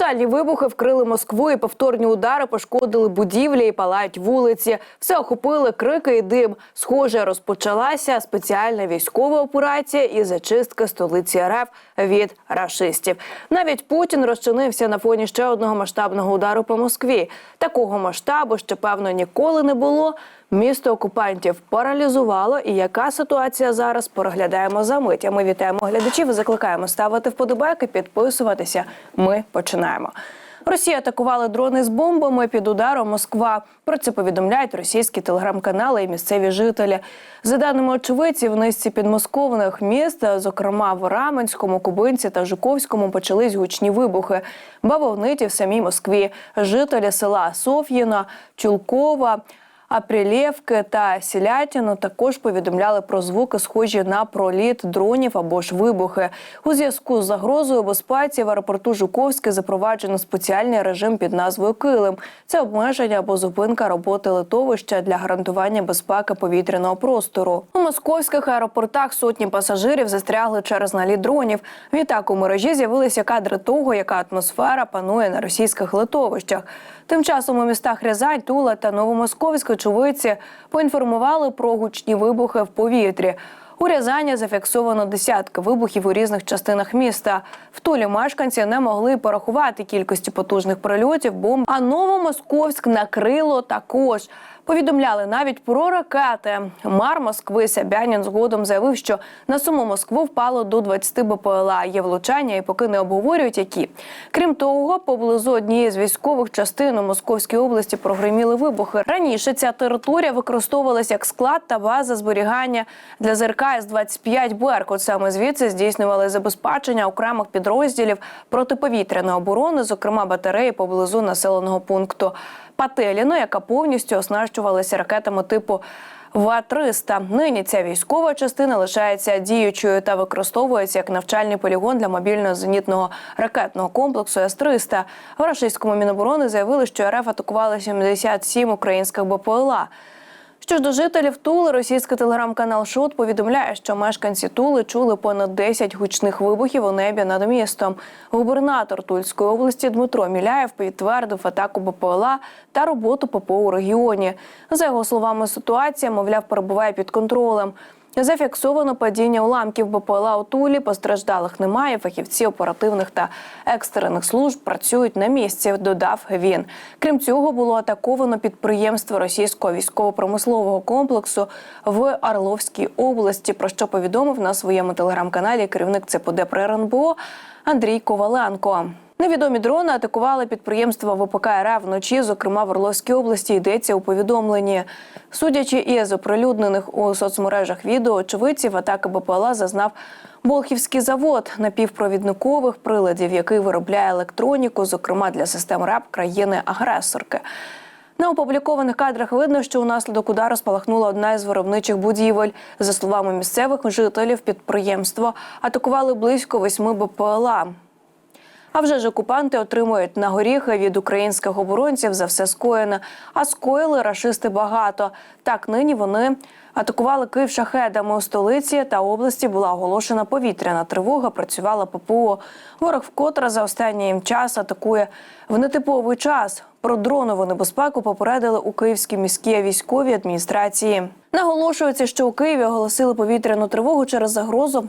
Тотальні вибухи вкрили Москву і повторні удари пошкодили будівлі і палають вулиці. Все охопили крики і дим. Схоже, розпочалася спеціальна військова операція і зачистка столиці РФ від рашистів. Навіть Путін розчинився на фоні ще одного масштабного удару по Москві. Такого масштабу ще певно ніколи не було. Місто окупантів паралізувало. І яка ситуація зараз? Переглядаємо за мить. А Ми вітаємо глядачів. і Закликаємо ставити вподобайки, підписуватися. Ми починаємо. Росія атакували дрони з бомбами під ударом Москва. Про це повідомляють російські телеграм-канали і місцеві жителі. За даними очевидців, в низці підмосковних міст, зокрема в Раменському, Кубинці та Жуковському, почались гучні вибухи. Бавовниті в самій Москві. Жителі села Соф'їна, Чулкова. Апрілєвки та Сілятіно також повідомляли про звуки, схожі на проліт дронів або ж вибухи. У зв'язку з загрозою безпеці в аеропорту Жуковське запроваджено спеціальний режим під назвою Килим. Це обмеження або зупинка роботи литовища для гарантування безпеки повітряного простору. У московських аеропортах сотні пасажирів застрягли через наліт дронів. Відтак у мережі з'явилися кадри того, яка атмосфера панує на російських литовищах. Тим часом у містах Рязань, Тула та Новомосковськ очевидці поінформували про гучні вибухи в повітрі. У Рязані зафіксовано десятки вибухів у різних частинах міста. В Тулі мешканці не могли порахувати кількості потужних прильотів, бомб. А Новомосковськ накрило також. Повідомляли навіть про ракети. Мар Москви Сябянін згодом заявив, що на саму Москву впало до 20 БПЛА. Є влучання і поки не обговорюють, які. Крім того, поблизу однієї з військових частин у Московській області прогреміли вибухи. Раніше ця територія використовувалася як склад та база зберігання для ЗРК С-25 «Беркут». Саме звідси здійснювали забезпечення окремих підрозділів протиповітряної оборони, зокрема батареї поблизу населеного пункту. Пателіно, яка повністю оснащувалася ракетами типу ВА-300. Нині ця військова частина лишається діючою та використовується як навчальний полігон для мобільного зенітного ракетного комплексу С-300. В російському міноборони заявили, що РФ атакували 77 українських БПЛА. Що ж до жителів Тули, російський телеграм-канал Шот повідомляє, що мешканці Тули чули понад 10 гучних вибухів у небі над містом. Губернатор Тульської області Дмитро Міляєв підтвердив атаку БПЛА та роботу ППО у регіоні. За його словами, ситуація, мовляв, перебуває під контролем. Зафіксовано падіння уламків БПЛА у Тулі. Постраждалих немає. Фахівці оперативних та екстрених служб працюють на місці. Додав він. Крім цього, було атаковано підприємство російського військово-промислового комплексу в Орловській області. Про що повідомив на своєму телеграм-каналі керівник ЦПД при РНБО Андрій Коваленко. Невідомі дрони атакували підприємства ВПК РФ вночі, зокрема в Орловській області. Йдеться у повідомленні. Судячи із оприлюднених у соцмережах відео, очевидців атаки БПЛА зазнав Болхівський завод напівпровідникових приладів, який виробляє електроніку, зокрема для систем РЕП країни-агресорки. На опублікованих кадрах видно, що унаслідок удару спалахнула одна із виробничих будівель. За словами місцевих жителів, підприємство атакували близько восьми БПЛА. А вже ж окупанти отримують на горіхи від українських оборонців за все скоєне. А скоїли рашисти багато. Так нині вони атакували Київ шахедами у столиці та області. Була оголошена повітряна тривога. Працювала ППО. Ворог вкотре за останній час атакує в нетиповий час. Про дронову небезпеку попередили у Київській міській військовій адміністрації. Наголошується, що у Києві оголосили повітряну тривогу через загрозу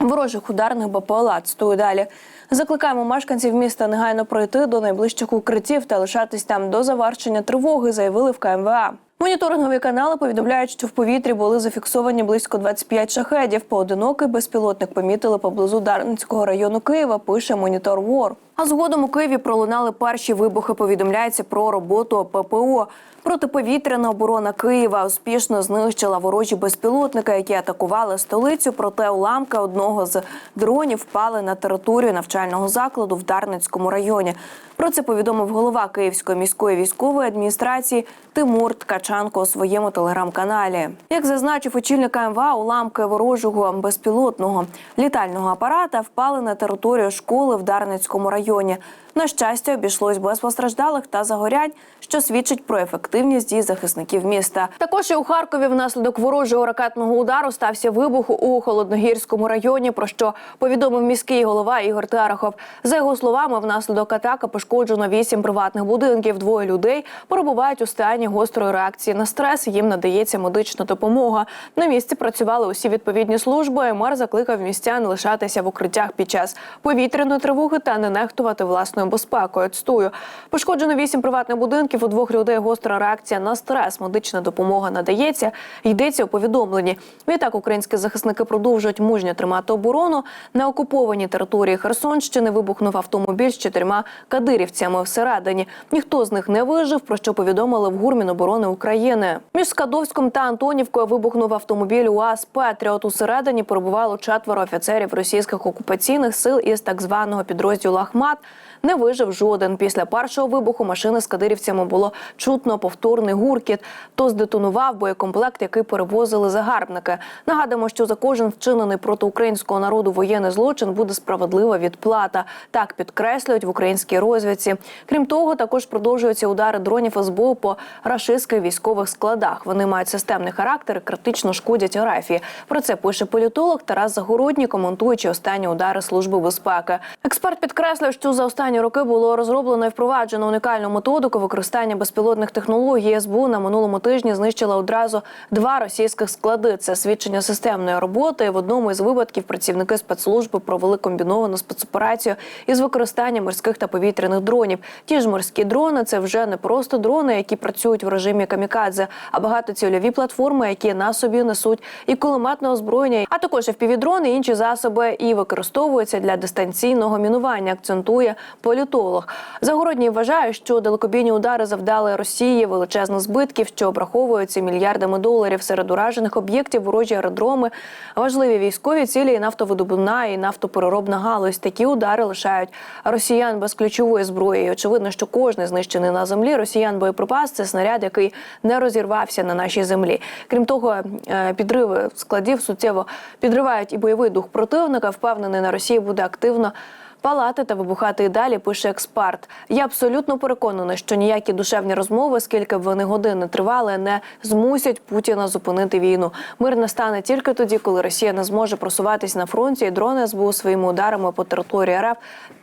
ворожих ударних БПЛА. Цитую далі. Закликаємо мешканців міста негайно пройти до найближчих укриттів та лишатись там до завершення тривоги, заявили в КМВА. Моніторингові канали повідомляють, що в повітрі були зафіксовані близько 25 шахедів. Поодинокий безпілотник помітили поблизу Дарницького району Києва. Пише Монітор Вор. А згодом у Києві пролунали перші вибухи. Повідомляється про роботу ППО. Протиповітряна оборона Києва успішно знищила ворожі безпілотники, які атакували столицю. Проте уламки одного з дронів впали на територію навчального закладу в Дарницькому районі. Про це повідомив голова Київської міської військової адміністрації Тимур Ткаченко у своєму телеграм-каналі. Як зазначив очільник МВА, уламки ворожого безпілотного літального апарата впали на територію школи в Дарницькому районі. Районі. На щастя, обійшлось без постраждалих та загорянь, що свідчить про ефективність дій захисників міста. Також і у Харкові внаслідок ворожого ракетного удару стався вибух у холодногірському районі. Про що повідомив міський голова Ігор Терехов. За його словами, внаслідок атаки пошкоджено вісім приватних будинків. Двоє людей перебувають у стані гострої реакції на стрес. Їм надається медична допомога. На місці працювали усі відповідні служби. Мер закликав містян лишатися в укриттях під час повітряної тривоги та не нехтувати власною безпекою. Цитую. пошкоджено вісім приватних будинків. У двох людей гостра реакція на стрес. Медична допомога надається. Йдеться у повідомленні. Відтак українські захисники продовжують мужньо тримати оборону на окупованій території Херсонщини. Вибухнув автомобіль з чотирма кадирівцями всередині. Ніхто з них не вижив. Про що повідомили в Гурміноборони України. Між Скадовськом та Антонівкою вибухнув автомобіль УАЗ Петріот. Усередині перебувало четверо офіцерів російських окупаційних сил із так званого підрозділу Ахмат. Не вижив жоден. Після першого вибуху машини з кадирівцями було чутно повторний гуркіт. То здетонував боєкомплект, який перевозили загарбники. Нагадуємо, що за кожен вчинений проти українського народу воєнний злочин буде справедлива відплата. Так підкреслюють в українській розвідці. Крім того, також продовжуються удари дронів СБУ по рашистських військових складах. Вони мають системний характер і критично шкодять рафії. Про це пише політолог Тарас Загородній, коментуючи останні удари служби безпеки. Експерт підкреслює, що за останні роки було розроблено і впроваджено унікальну методику використання безпілотних технологій. СБУ на минулому тижні знищила одразу два російських склади. Це свідчення системної роботи. І В одному із випадків працівники спецслужби провели комбіновану спецоперацію із використанням морських та повітряних дронів. Ті ж морські дрони це вже не просто дрони, які працюють в режимі камікадзе, а багатоцільові платформи, які на собі несуть і кулеметне озброєння, а також FPV-дрони, і інші засоби і використовуються для дистанційного мінування. Акцентує політолог. Загородній вважає, що далекобійні удари завдали Росії величезних збитків, що обраховуються мільярдами доларів серед уражених об'єктів, ворожі аеродроми, важливі військові цілі, і нафтовидобувна і нафтопереробна галузь. Такі удари лишають росіян без ключової зброї. І очевидно, що кожний знищений на землі росіян боєприпас це снаряд, який не розірвався на нашій землі. Крім того, е, підриви складів суттєво підривають і бойовий дух противника. Впевнений на Росії буде активно. Палати та вибухати і далі пише експерт. Я абсолютно переконана, що ніякі душевні розмови, скільки б вони години тривали, не змусять Путіна зупинити війну. Мир настане тільки тоді, коли Росія не зможе просуватись на фронті, і дрони СБУ своїми ударами по території РФ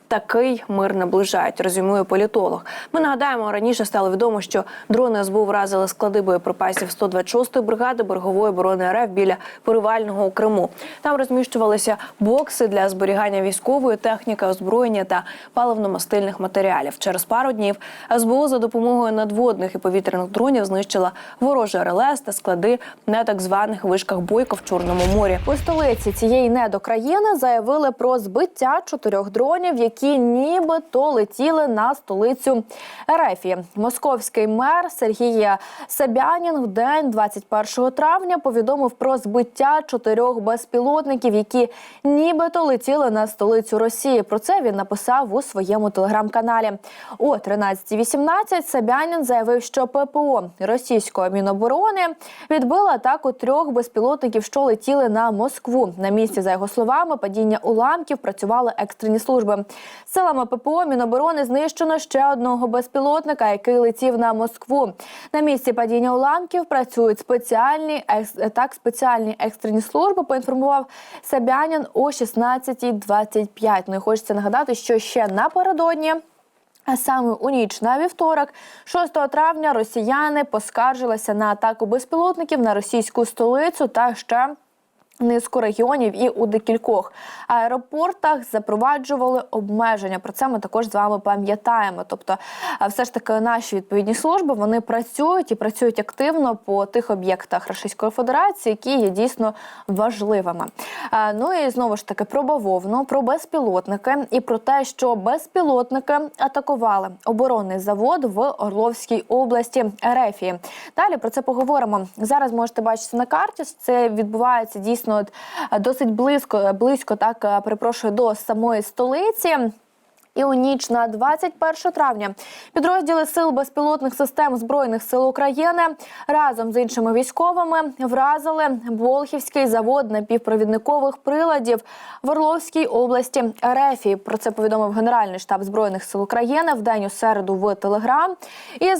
Такий мир наближають, резюмує політолог. Ми нагадаємо, раніше стало відомо, що дрони СБУ вразили склади боєприпасів 126-ї бригади берегової оборони РФ біля Поривального у Криму. Там розміщувалися бокси для зберігання військової техніки, озброєння та паливно-мастильних матеріалів. Через пару днів СБУ за допомогою надводних і повітряних дронів знищила ворожий РЛС та склади на так званих вишках бойка в Чорному морі. У столиці цієї недокраїни заявили про збиття чотирьох дронів, які нібито летіли на столицю Ерефії. Московський мер Сергій Собянін в день 21 травня повідомив про збиття чотирьох безпілотників, які нібито летіли на столицю Росії. Про це він написав у своєму телеграм-каналі. О 13.18 Собянін заявив, що ППО російської міноборони відбила атаку трьох безпілотників, що летіли на Москву. На місці, за його словами, падіння уламків працювали екстрені служби. Силами ППО Міноборони знищено ще одного безпілотника, який летів на Москву. На місці падіння уламків працюють спеціальні так спеціальні екстрені служби. Поінформував Сабянін о 16.25. Ну і хочеться нагадати, що ще напередодні. А саме у ніч на вівторок, 6 травня, росіяни поскаржилися на атаку безпілотників на російську столицю та ще низку регіонів і у декількох аеропортах запроваджували обмеження. Про це ми також з вами пам'ятаємо. Тобто, все ж таки, наші відповідні служби вони працюють і працюють активно по тих об'єктах Російської Федерації, які є дійсно важливими. Ну і знову ж таки про бавовну, про безпілотники і про те, що безпілотники атакували оборонний завод в Орловській області Ерефії. Далі про це поговоримо. Зараз можете бачити на карті. Це відбувається дійсно от, е, досить близько, близько так е, перепрошую до самої столиці. І у ніч на 21 травня підрозділи сил безпілотних систем збройних сил України разом з іншими військовими вразили Болхівський завод напівпровідникових приладів в Орловській області РФ. Про це повідомив Генеральний штаб збройних сил України в день у середу в Телеграм. І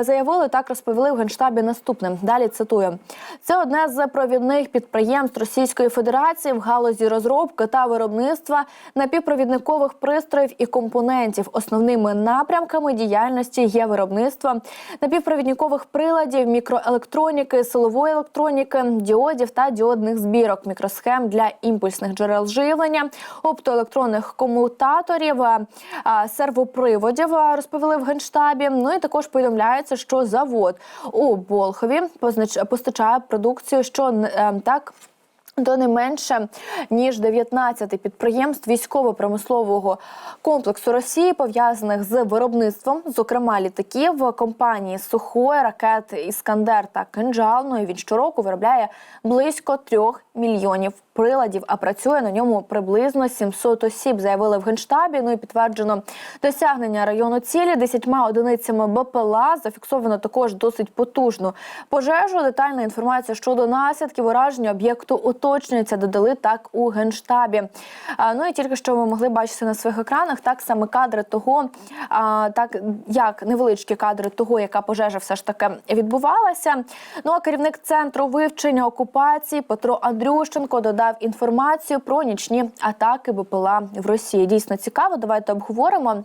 заявили так, розповіли в генштабі наступним. Далі цитую: це одне з провідних підприємств Російської Федерації в галузі розробки та виробництва напівпровідникових пристроїв і компонентів. Основними напрямками діяльності є виробництво напівпровідникових приладів, мікроелектроніки, силової електроніки, діодів та діодних збірок, мікросхем для імпульсних джерел живлення, оптоелектронних комутаторів, сервоприводів. Розповіли в генштабі. Ну і також повідомляється, що завод у Болхові постачає продукцію, що е, так. До не менше ніж 19 підприємств військово-промислового комплексу Росії пов'язаних з виробництвом, зокрема літаків компанії Сухой, ракет Іскандер та Кинджал. Ну і він щороку виробляє близько трьох мільйонів приладів, а працює на ньому приблизно 700 осіб. Заявили в генштабі. Ну і підтверджено досягнення району цілі десятьма одиницями БПЛА. Зафіксовано також досить потужну пожежу. Детальна інформація щодо наслідків ураження об'єкту уточнюється. Додали так у генштабі. Ну і тільки що ви могли бачити на своїх екранах так саме кадри того, так як невеличкі кадри того, яка пожежа все ж таки відбувалася. Ну а керівник центру вивчення окупації Петро Андрющенко додав інформацію про нічні атаки БПЛА в Росії. Дійсно цікаво. Давайте обговоримо.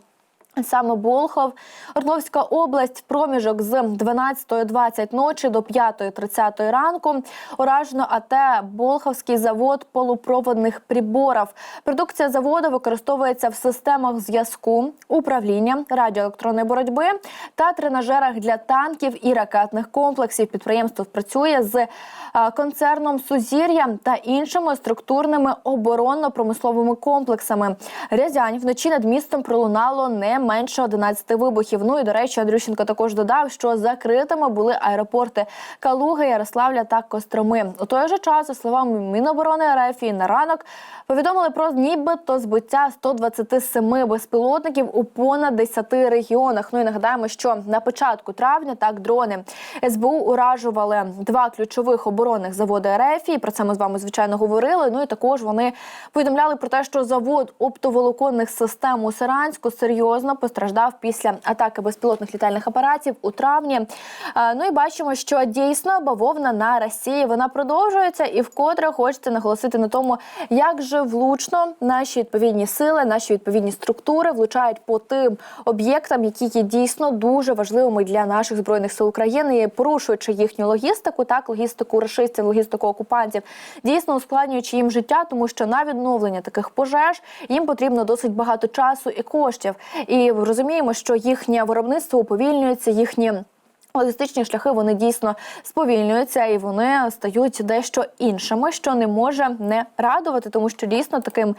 Саме Болхов, Орловська область, проміжок з 12.20 ночі до 5.30 ранку. Уражено АТ Болховський завод полупроводних приборів. Продукція заводу використовується в системах зв'язку, управління, радіоелектронної боротьби та тренажерах для танків і ракетних комплексів. Підприємство працює з е, концерном Сузір'я та іншими структурними оборонно-промисловими комплексами. Рязань вночі над містом пролунало не менше 11 вибухів. Ну і до речі, Андрющенко також додав, що закритими були аеропорти Калуги, Ярославля та Костроми. У той же час, за словами Міноборони РФ, на ранок повідомили про нібито збиття 127 безпілотників у понад 10 регіонах. Ну і нагадаємо, що на початку травня так дрони СБУ уражували два ключових оборонних заводи РФ. І про це ми з вами звичайно говорили. Ну і також вони повідомляли про те, що завод оптоволоконних систем у Саранську серйозно постраждав після атаки безпілотних літальних апаратів у травні. Е, Ну і бачимо, що дійсно бавовна на Росії вона продовжується, і вкотре хочеться наголосити на тому, як же влучно наші відповідні сили, наші відповідні структури влучають по тим об'єктам, які є дійсно дуже важливими для наших збройних сил України, порушуючи їхню логістику, так логістику рашистів, логістику окупантів, дійсно ускладнюючи їм життя, тому що на відновлення таких пожеж їм потрібно досить багато часу і коштів. І розуміємо, що їхнє виробництво уповільнюється, їхні. Логістичні шляхи вони дійсно сповільнюються і вони стають дещо іншими, що не може не радувати, тому що дійсно таким.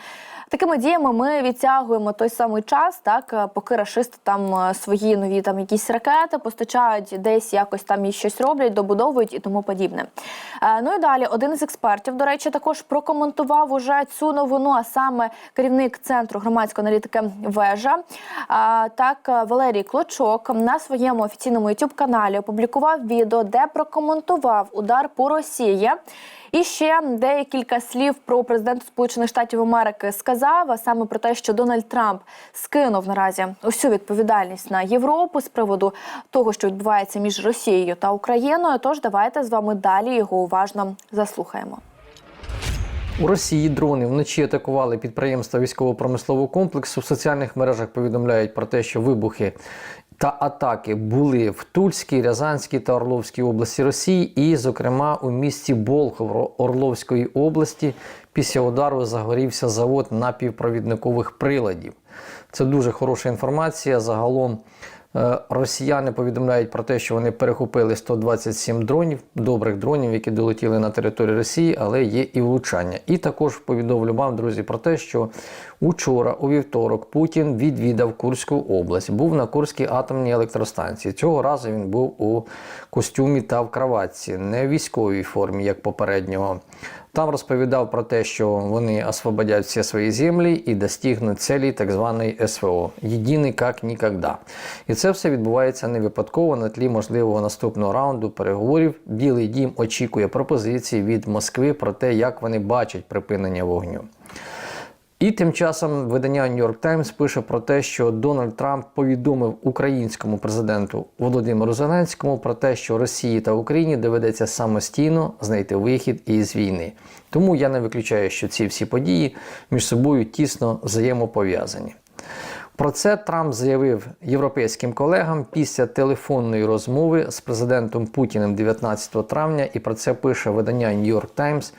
Такими діями ми відтягуємо той самий час, так е, поки рашисти там е, свої нові там якісь ракети постачають, десь якось там і щось роблять, добудовують і тому подібне. Е, Ну і далі один із експертів, до речі, також прокоментував уже цю новину, а саме керівник центру громадської аналітики вежа. Так, Валерій Клочок на своєму офіційному youtube каналі опублікував відео, де прокоментував удар по Росії. І ще декілька слів про президента Сполучених Штатів Америки сказав, а саме про те, що Дональд Трамп скинув наразі усю відповідальність на Європу з приводу того, що відбувається між Росією та Україною. Тож давайте з вами далі його уважно заслухаємо. У Росії дрони вночі атакували підприємства військово-промислового комплексу. В соціальних мережах повідомляють про те, що вибухи та атаки були в Тульській, Рязанській та Орловській області Росії, і, зокрема, у місті Болхов Орловської області після удару загорівся завод напівпровідникових приладів. Це дуже хороша інформація. Загалом Росіяни повідомляють про те, що вони перехопили 127 дронів, добрих дронів, які долетіли на територію Росії, але є і влучання. І також повідомлю вам, друзі, про те, що учора, у вівторок, Путін відвідав Курську область, був на Курській атомній електростанції. Цього разу він був у костюмі та в краватці, не в військовій формі, як попереднього Там розповідав про те, що вони освободять всі свої землі і достигнуть цілі так званої СВО. Єдиний як ніколи. І це все відбувається не випадково на тлі можливого наступного раунду переговорів. Білий дім очікує пропозиції від Москви про те, як вони бачать припинення вогню. І тим часом видання New York Times пише про те, що Дональд Трамп повідомив українському президенту Володимиру Зеленському про те, що Росії та Україні доведеться самостійно знайти вихід із війни. Тому я не виключаю, що ці всі події між собою тісно взаємопов'язані. Про це Трамп заявив європейським колегам після телефонної розмови з президентом Путіним 19 травня, і про це пише видання New York Times.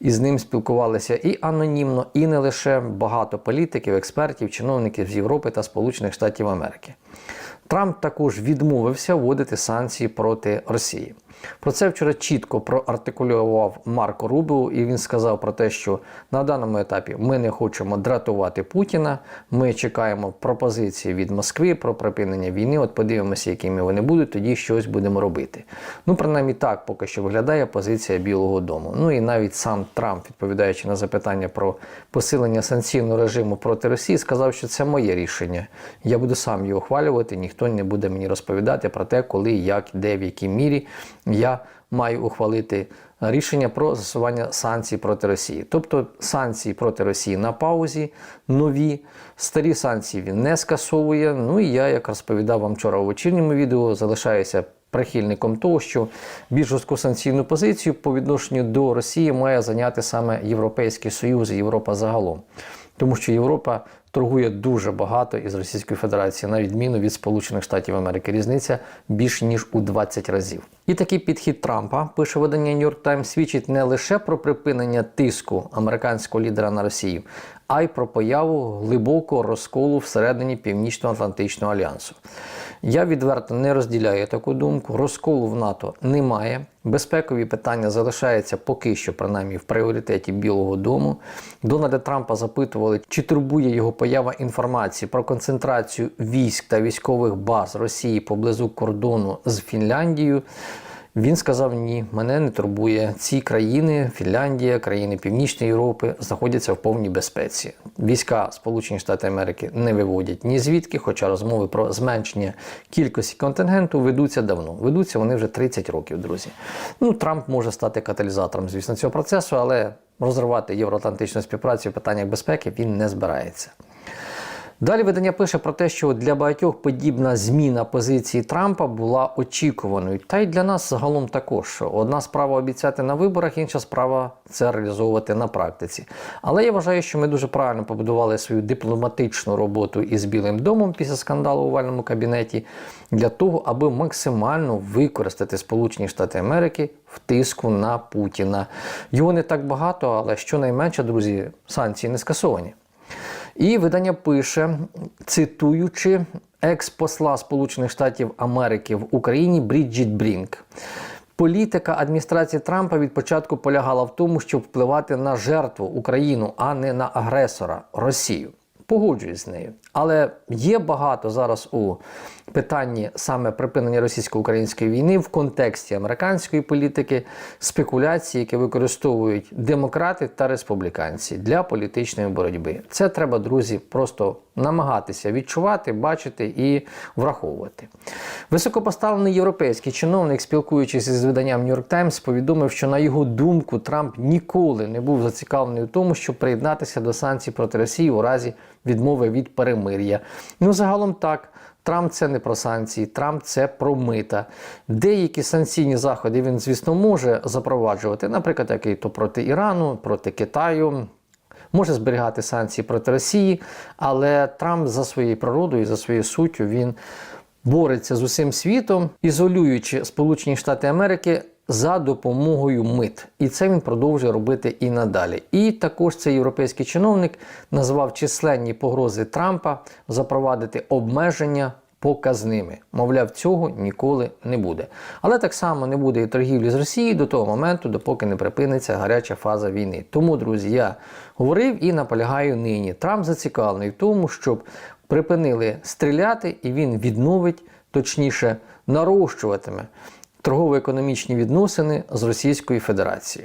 І з ним спілкувалися і анонімно, і не лише багато політиків, експертів, чиновників з Європи та Сполучених Штатів Америки. Трамп також відмовився вводити санкції проти Росії. Про це вчора чітко проартикулював Марко Рубіо, і він сказав про те, що на даному етапі ми не хочемо дратувати Путіна. Ми чекаємо пропозиції від Москви про припинення війни. От подивимося, якими вони будуть, тоді щось будемо робити. Ну, принаймні так поки що виглядає позиція Білого Дому. Ну і навіть сам Трамп, відповідаючи на запитання про посилення санкційного режиму проти Росії, сказав, що це моє рішення. Я буду сам його ухвалювати, ніхто не буде мені розповідати про те, коли, як, де, в якій мірі я маю ухвалити рішення про застосування санкцій проти Росії. Тобто санкції проти Росії на паузі, нові, старі санкції він не скасовує. Ну і я, як розповідав вам вчора у вечірньому відео, залишаюся прихильником того, що більш жорстку санкційну позицію по відношенню до Росії має зайняти саме Європейський Союз і Європа загалом. Тому що Європа торгує дуже багато із Російською Федерацією, на відміну від Сполучених Штатів Америки. Різниця більш ніж у 20 разів. І такий підхід Трампа, пише видання New York Times, свідчить не лише про припинення тиску американського лідера на Росію, а й про появу глибокого розколу всередині Північно-Атлантичного альянсу. Я відверто не розділяю таку думку. Розколу в НАТО немає. Безпекові питання залишаються поки що, принаймні, в пріоритеті Білого Дому. Дональда Трампа запитували, чи турбує його поява інформації про концентрацію військ та військових баз Росії поблизу кордону з Фінляндією. Він сказав: ні, мене не турбує. Ці країни, Фінляндія, країни Північної Європи, знаходяться в повній безпеці. Війська Сполучені Штати Америки не виводять ні звідки, хоча розмови про зменшення кількості контингенту ведуться давно. Ведуться вони вже 30 років, друзі. Ну, Трамп може стати каталізатором, звісно, цього процесу, але розривати євроатлантичну співпрацю в питаннях безпеки він не збирається. Далі видання пише про те, що для багатьох подібна зміна позиції Трампа була очікуваною. Та й для нас загалом також. Одна справа обіцяти на виборах, інша справа це реалізовувати на практиці. Але я вважаю, що ми дуже правильно побудували свою дипломатичну роботу із Білим домом після скандалу у овальному кабінеті для того, аби максимально використати Сполучені Штати Америки в тиску на Путіна. Його не так багато, але щонайменше, друзі, санкції не скасовані. І видання пише, цитуючи екс-посла Сполучених Штатів Америки в Україні Бріджіт Брінк. Політика адміністрації Трампа від початку полягала в тому, щоб впливати на жертву Україну, а не на агресора Росію. Погоджуюсь з нею. Але є багато зараз у питанні саме припинення російсько-української війни в контексті американської політики спекуляцій, які використовують демократи та республіканці для політичної боротьби. Це треба, друзі, просто намагатися відчувати, бачити і враховувати. Високопоставлений європейський чиновник, спілкуючись із виданням New York Times, повідомив, що на його думку Трамп ніколи не був зацікавлений у тому, щоб приєднатися до санкцій проти Росії у разі відмови від перемир'я. Ну загалом так. Трамп це не про санкції, Трамп це про мита. Деякі санкційні заходи він, звісно, може запроваджувати, наприклад, який то проти Ірану, проти Китаю. Може зберігати санкції проти Росії, але Трамп за своєю природою, і за своєю суттю, він бореться з усім світом, ізолюючи Сполучені Штати Америки за допомогою мит. І це він продовжує робити і надалі. І також цей європейський чиновник назвав численні погрози Трампа запровадити обмеження показними. Мовляв, цього ніколи не буде. Але так само не буде і торгівлі з Росією до того моменту, допоки не припиниться гаряча фаза війни. Тому, друзі, я говорив і наполягаю нині. Трамп зацікавлений в тому, щоб припинили стріляти, і він відновить, точніше, нарощуватиме торгово-економічні відносини з Російською Федерацією.